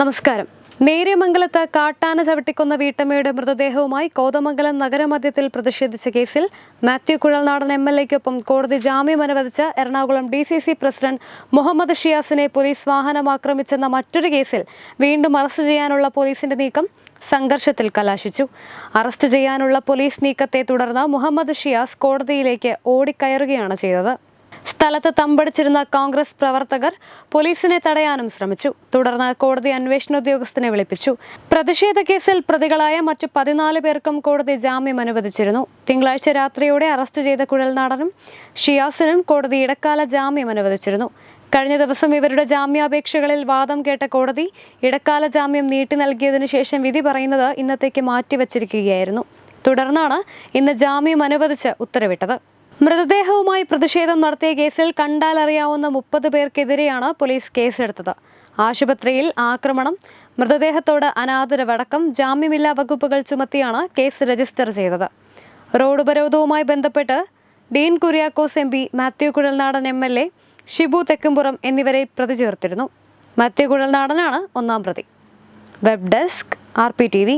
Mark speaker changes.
Speaker 1: നമസ്കാരം. നേര്യമംഗലത്ത് കാട്ടാന ചവിട്ടിക്കൊന്ന വീട്ടമ്മയുടെ മൃതദേഹവുമായി കോതമംഗലം നഗരമധ്യത്തിൽ പ്രതിഷേധിച്ച കേസിൽ മാത്യു കുഴൽനാടൻ എം എൽ എക്കൊപ്പം കോടതി ജാമ്യം അനുവദിച്ച Ernakulam D C C president Muhammad ഷിയാസിനെ police വാഹനം ആക്രമിച്ചെന്ന മറ്റൊരു കേസിൽ വീണ്ടും അറസ്റ്റ് ചെയ്യാനുള്ള പോലീസിന്റെ നീക്കം സംഘർഷത്തിൽ കലാശിച്ചു. അറസ്റ്റ് ചെയ്യാനുള്ള പോലീസ് നീക്കത്തെ തുടർന്ന് മുഹമ്മദ് ഷിയാസ് കോടതിയിലേക്ക് ഓടിക്കയറുകയാണ് ചെയ്തത്. സ്ഥലത്ത് തമ്പടിച്ചിരുന്ന കോൺഗ്രസ് പ്രവർത്തകർ പോലീസിനെ തടയാനും ശ്രമിച്ചു. തുടർന്ന് കോടതി അന്വേഷണ ഉദ്യോഗസ്ഥനെ വിളിപ്പിച്ചു. പ്രതിഷേധ കേസിൽ പ്രതികളായ മറ്റു പതിനാല് പേർക്കും കോടതി ജാമ്യം അനുവദിച്ചിരുന്നു. തിങ്കളാഴ്ച രാത്രിയോടെ അറസ്റ്റ് ചെയ്ത കുഴൽനാടനും ഷിയാസിനും കോടതി ഇടക്കാല ജാമ്യം അനുവദിച്ചിരുന്നു. കഴിഞ്ഞ ദിവസം ഇവരുടെ ജാമ്യാപേക്ഷകളിൽ വാദം കേട്ട കോടതി ഇടക്കാല ജാമ്യം നീട്ടി നൽകിയതിനു ശേഷം വിധി പറയുന്നത് ഇന്നത്തേക്ക് മാറ്റിവച്ചിരിക്കുകയായിരുന്നു. തുടർന്നാണ് ഇന്ന് ജാമ്യം അനുവദിച്ച് ഉത്തരവിട്ടത്. മൃതദേഹവുമായി പ്രതിഷേധം നടത്തിയ കേസിൽ കണ്ടാലറിയാവുന്ന മുപ്പത് പേർക്കെതിരെയാണ് പോലീസ് കേസെടുത്തത്. ആശുപത്രിയിൽ ആക്രമണം മൃതദേഹത്തോട് അനാദരവടക്കം ജാമ്യമില്ലാ വകുപ്പുകൾ ചുമത്തിയാണ് കേസ് രജിസ്റ്റർ ചെയ്തത്. റോഡ് ഉപരോധവുമായി ബന്ധപ്പെട്ട് Dean Kuriakose M P Mathew Kuzhalnadan M L A Shibu Thekkumpuram എന്നിവരെ പ്രതി ചേർത്തിരുന്നു മാത്യു കുഴൽനാടനാണ് ഒന്നാം പ്രതി. Web desk R P T V.